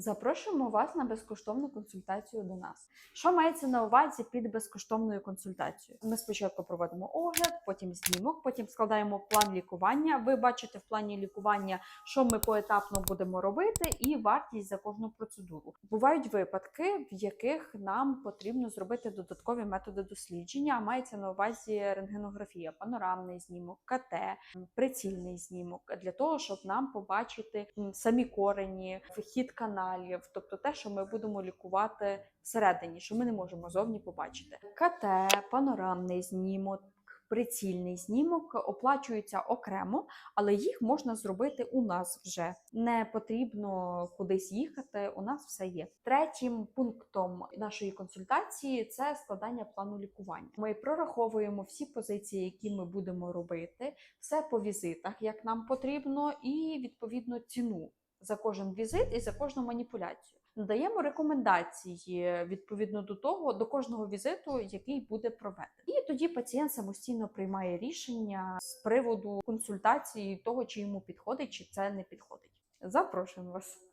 Запрошуємо вас на безкоштовну консультацію до нас. Що мається на увазі під безкоштовною консультацією? Ми спочатку проводимо огляд, потім знімок, потім складаємо план лікування. Ви бачите в плані лікування, що ми поетапно будемо робити, і вартість за кожну процедуру. Бувають випадки, в яких нам потрібно зробити додаткові методи дослідження. А мається на увазі рентгенографія, панорамний знімок, КТ, прицільний знімок для того, щоб нам побачити самі корені, вхід каналів, тобто те, що ми будемо лікувати всередині, що ми не можемо зовні побачити. КТ, панорамний знімок. Прицільний знімок оплачуються окремо, але їх можна зробити у нас вже. Не потрібно кудись їхати. У нас все є. Третім пунктом нашої консультації це складання плану лікування. Ми прораховуємо всі позиції, які ми будемо робити, все по візитах, як нам потрібно, і відповідно ціну за кожен візит і за кожну маніпуляцію. Надаємо рекомендації відповідно до того, до кожного візиту, який буде проведений. І тоді пацієнт самостійно приймає рішення з приводу консультації того, чи йому підходить, чи це не підходить. Запрошуємо вас.